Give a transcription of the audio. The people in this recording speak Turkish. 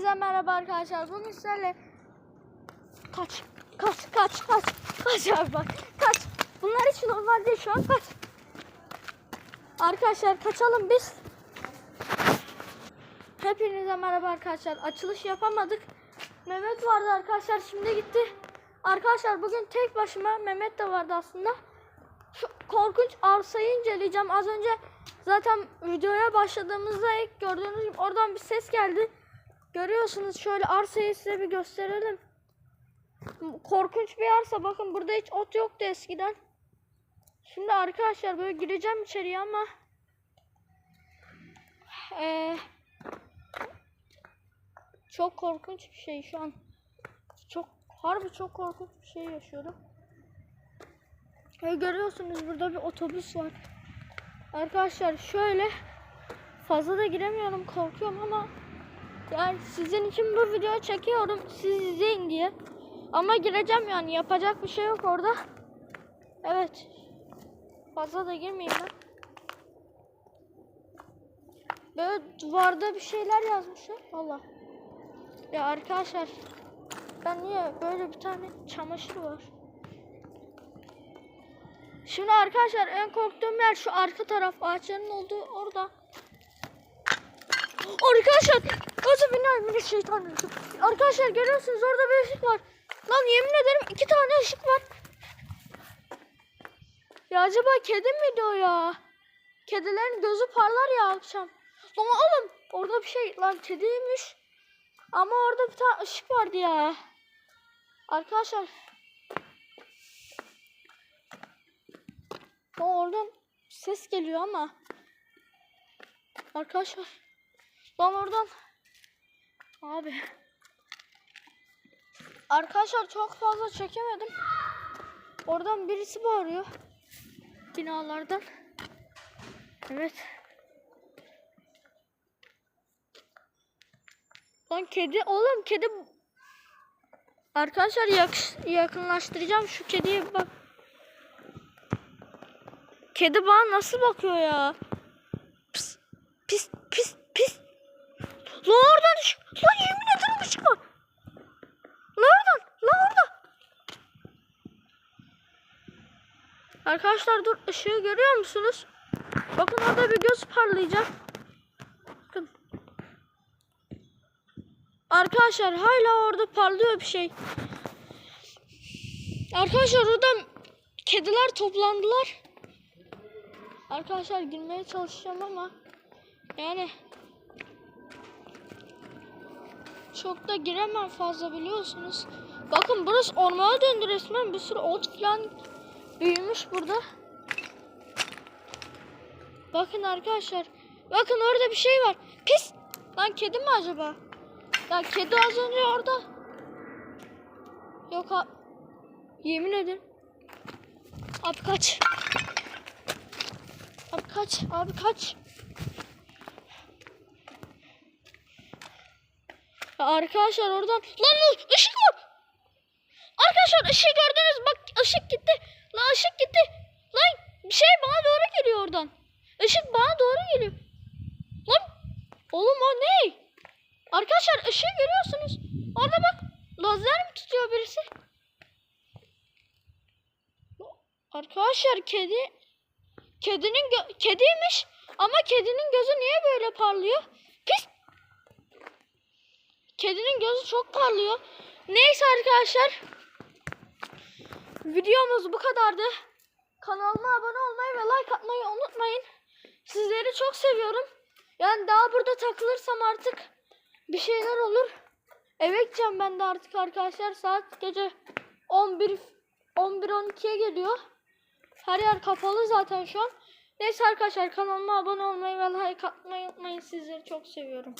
Hepinize merhaba arkadaşlar. Bugün sizlerle kaç kaç kaç kaç kaç abi bak kaç. Bunlar hiç normal değil şu an kaç. Arkadaşlar kaçalım biz. Hepinize merhaba arkadaşlar. Açılış yapamadık. Mehmet vardı arkadaşlar şimdi gitti. Arkadaşlar bugün tek başıma Mehmet de vardı aslında. Şu korkunç arsayı inceleyeceğim. Az önce zaten videoya başladığımızda ilk gördüğünüz gibi oradan bir ses geldi. Görüyorsunuz şöyle arsayı size bir gösterelim. Korkunç bir arsa. Bakın burada hiç ot yoktu eskiden. Şimdi arkadaşlar böyle gireceğim içeriye ama eee, çok korkunç bir şey şu an. Çok harbi çok korkunç bir şey yaşıyorum. Ve görüyorsunuz burada bir otobüs var. Arkadaşlar şöyle fazla da giremiyorum korkuyorum ama yani sizin için bu videoyu çekiyorum siz izleyin diye. Ama gireceğim yani yapacak bir şey yok orada. Evet. Fazla da girmeyeyim ben. Böyle duvarda bir şeyler yazmışlar. Valla. Ya arkadaşlar ben niye böyle bir tane çamaşır var. Şimdi arkadaşlar en korktuğum yer şu arka taraf ağaçların olduğu orada. Arkadaşlar Özür dilerim şeytan. Arkadaşlar görüyorsunuz orada bir ışık var. Lan yemin ederim iki tane ışık var. Ya acaba kedi miydi o ya? Kedilerin gözü parlar ya akşam. Lan oğlum orada bir şey lan kediymiş. Ama orada bir tane ışık vardı ya. Arkadaşlar. Oradan ses geliyor ama. Arkadaşlar. Lan oradan. Abi. Arkadaşlar çok fazla çekemedim. Oradan birisi bağırıyor. Binalardan. Evet. Lan kedi oğlum kedi Arkadaşlar yakış, yakınlaştıracağım şu kediye bak. Kedi bana nasıl bakıyor ya? Pis pis pis pis. Lan oradan ışık. Lan yemin ederim ışık var. Lan oradan. Lan orada. Arkadaşlar dur ışığı görüyor musunuz? Bakın orada bir göz parlayacak. Bakın. Arkadaşlar hala orada parlıyor bir şey. Arkadaşlar oradan kediler toplandılar. Arkadaşlar girmeye çalışacağım ama yani çok da giremem fazla biliyorsunuz. Bakın burası ormana döndü resmen bir sürü ot falan büyümüş burada. Bakın arkadaşlar. Bakın orada bir şey var. Pis. Lan kedi mi acaba? Ya kedi az önce orada. Yok ha. Yemin ederim. Abi kaç. Abi kaç. Abi kaç. Ya arkadaşlar oradan. Lan ışık var. Arkadaşlar ışığı gördünüz. Bak ışık gitti. Lan ışık gitti. Lan bir şey bana doğru geliyor oradan. Işık bana doğru geliyor. Lan oğlum o ne? Arkadaşlar ışığı görüyorsunuz. Orada bak lazer mi tutuyor birisi? Arkadaşlar kedi kedinin kediymiş ama kedinin gözü niye böyle parlıyor? Pis. Kedinin gözü çok parlıyor. Neyse arkadaşlar. Videomuz bu kadardı. Kanalıma abone olmayı ve like atmayı unutmayın. Sizleri çok seviyorum. Yani daha burada takılırsam artık bir şeyler olur. Eve gideceğim ben de artık arkadaşlar. Saat gece 11 11-12'ye geliyor. Her yer kapalı zaten şu an. Neyse arkadaşlar kanalıma abone olmayı ve like atmayı unutmayın. Sizleri çok seviyorum.